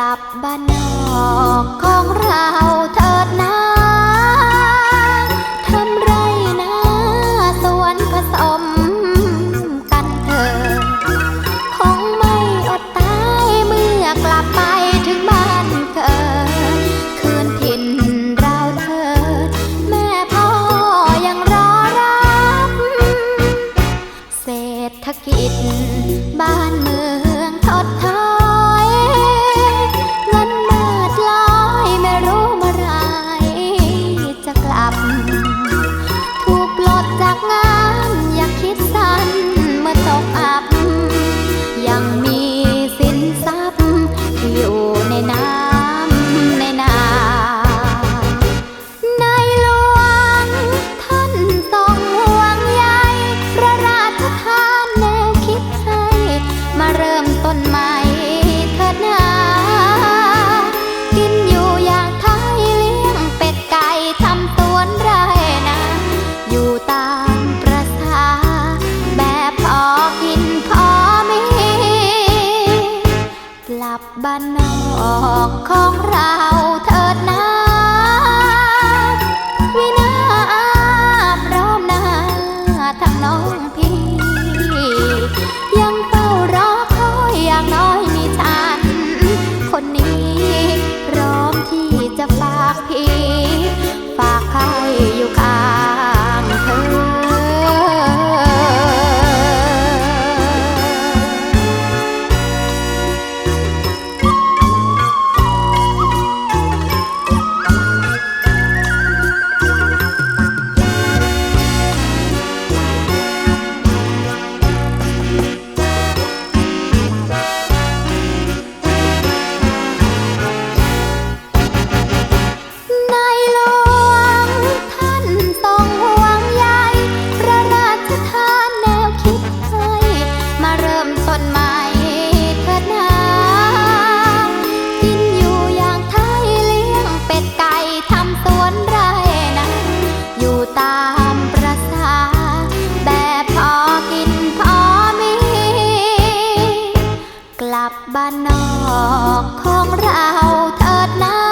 ลับบ้านนอกของเรา บ้านนอกของเรา อกของเราเถิดนา